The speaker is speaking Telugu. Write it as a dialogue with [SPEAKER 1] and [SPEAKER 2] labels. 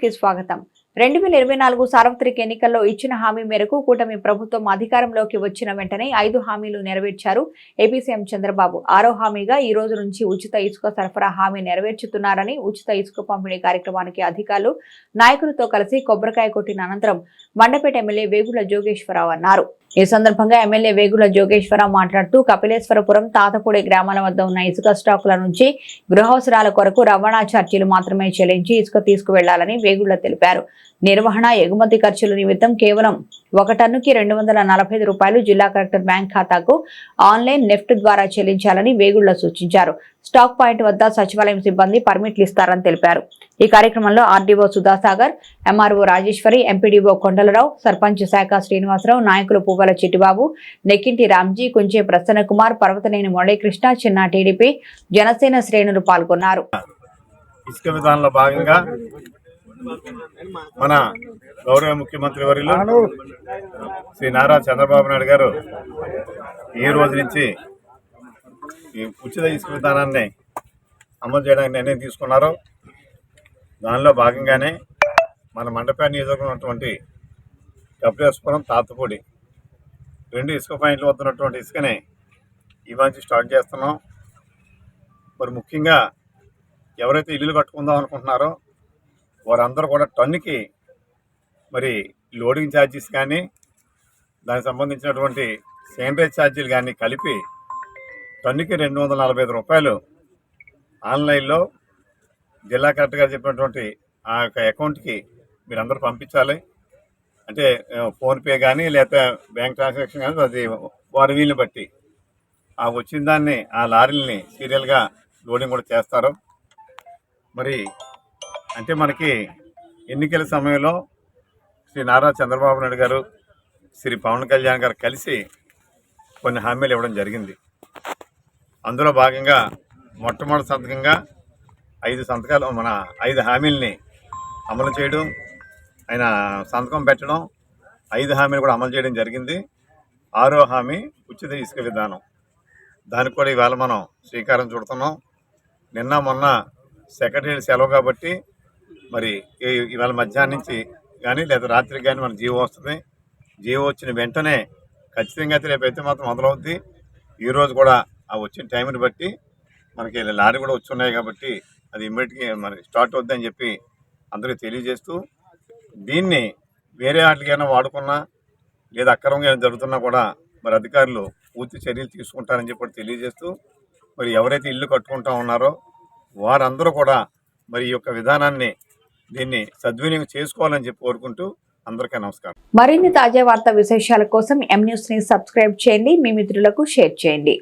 [SPEAKER 1] కి స్వాగతం. రెండు వేల ఇరవై నాలుగు సార్వత్రిక ఎన్నికల్లో ఇచ్చిన హామీ మేరకు కూటమి ప్రభుత్వం అధికారంలోకి వచ్చిన వెంటనే ఐదు హామీలు నెరవేర్చారు. ఏపీ సీఎం చంద్రబాబు ఆరో హామీగా ఈ రోజు నుంచి ఉచిత ఇసుక సరఫరా హామీ నెరవేర్చుతున్నారని ఉచిత ఇసుక పంపిణీ కార్యక్రమానికి అధికారులు నాయకులతో కలిసి కొబ్బరికాయ కొట్టిన అనంతరం మండపేట ఎమ్మెల్యే వేగుల జోగేశ్వరరావు అన్నారు. ఈ సందర్భంగా ఎమ్మెల్యే వేగుల జోగేశ్వరరావు మాట్లాడుతూ కపిలేశ్వరపురం తాతపూడి గ్రామాల వద్ద ఉన్న ఇసుక స్టాకుల నుంచి గృహవసరాల కొరకు రవాణా ఛార్జీలు మాత్రమే చెల్లించి ఇసుక తీసుకువెళ్ళాలని వేగుళ్ళ తెలిపారు. నిర్వహణ ఎగుమతి ఖర్చుల నిమిత్తం కేవలం ఒక టన్నుకి రెండు వందల నలభై ఐదు రూపాయలు జిల్లా కలెక్టర్ బ్యాంక్ ఖాతాకు ఆన్లైన్ నెఫ్ట్ ద్వారా చెల్లించాలని వేగుళ్ళ సూచించారు. స్టాక్ పాయింట్ వద్ద సచివాలయం సిబ్బంది పర్మిట్లు ఇస్తారని తెలిపారు. ఈ కార్యక్రమంలో RDO Sudhasagar MRO Rajeswari MPDO Kondalarao sarpanch శాఖ శ్రీనివాసరావు నాయకులు పువ్వల చిట్టిబాబు నెక్కింటి రామ్జీ కుంచే ప్రసన్న కుమార్ పర్వతనేని మురళీకృష్ణ చిన్న టీడీపీ జనసేన శ్రేణులు పాల్గొన్నారు.
[SPEAKER 2] ఇసుక విధానంలో భాగంగా మన గౌరవ ముఖ్యమంత్రి వర్యులు శ్రీ నారా చంద్రబాబు నాయుడు గారు ఈ రోజు నుంచి ఈ ఉచిత ఇసుక విధానాన్ని అమలు చేయడానికి నిర్ణయం తీసుకున్నారు. దానిలో భాగంగానే మన మండపా నియోజకవర్గం ఉన్నటువంటి తాతపూడి రెండు ఇసుక పాయింట్లు వద్ద ఇసుకని ఈ మంచి స్టార్ట్ చేస్తున్నాం. మరి ముఖ్యంగా ఎవరైతే ఇల్లు కట్టుకుందాం అనుకుంటున్నారో వారందరూ కూడా టన్నుకి మరి లోడింగ్ ఛార్జెస్ కానీ దానికి సంబంధించినటువంటి సేంద్రేజ్ ఛార్జీలు కానీ కలిపి టన్నుకి రెండు వందల నలభై ఐదు రూపాయలు ఆన్లైన్లో జిల్లా కలెక్టర్ గారు చెప్పినటువంటి ఆ యొక్క అకౌంట్కి మీరందరూ పంపించాలి. అంటే ఫోన్పే కానీ లేకపోతే బ్యాంక్ ట్రాన్సాక్షన్ కానీ అది వారి వీలుని బట్టి. ఆ వచ్చిన దాన్ని ఆ లారీలని సీరియల్గా లోడింగ్ కూడా చేస్తారు. మరి అంటే మనకి ఎన్నికల సమయంలో శ్రీ నారా చంద్రబాబు నాయుడు గారు శ్రీ పవన్ కళ్యాణ్ గారు కలిసి కొన్ని హామీలు ఇవ్వడం జరిగింది. అందులో భాగంగా మొట్టమొదటి సంతకంగా ఐదు సంతకాలు మన ఐదు హామీలని అమలు చేయడం ఆయన సంతకం పెట్టడం ఐదు హామీలు కూడా అమలు చేయడం జరిగింది. ఆరో హామీ ఉచిత ఇసుక విధానం. దానికి కూడా ఇవాళ మనం శ్రీకారం చుడుతున్నాం. నిన్న మొన్న సెక్రటరీ సెలవు కాబట్టి మరి ఇవాళ మధ్యాహ్నం నుంచి కానీ లేదా రాత్రికి కానీ మన జీవో వస్తుంది. జీవో వచ్చిన వెంటనే ఖచ్చితంగా అయితే రేపు అయితే మాత్రం మొదలవుద్ది. ఈరోజు కూడా ఆ వచ్చిన టైంని బట్టి మనకి లారీ కూడా వచ్చి ఉన్నాయి కాబట్టి అది ఇమ్మీడియట్గా మనకి స్టార్ట్ అవుద్దని చెప్పి అందరికీ తెలియజేస్తూ దీన్ని వేరే వాటికైనా వాడుకున్నా లేదా అక్రమంగా ఏమైనా జరుగుతున్నా కూడా మరి అధికారులు పూర్తి చర్యలు తీసుకుంటారని చెప్పి తెలియజేస్తూ మరి ఎవరైతే ఇల్లు కట్టుకుంటా ఉన్నారో వారందరూ కూడా మరి ఈ యొక్క విధానాన్ని దీన్ని సద్వినియోగం చేసుకోవాలని చెప్పి కోరుకుంటూ అందరికీ నమస్కారం.
[SPEAKER 1] మరిన్ని తాజా వార్తా విశేషాల కోసం ఎం న్యూస్ని సబ్స్క్రైబ్ చేయండి. మీ మిత్రులకు షేర్ చేయండి.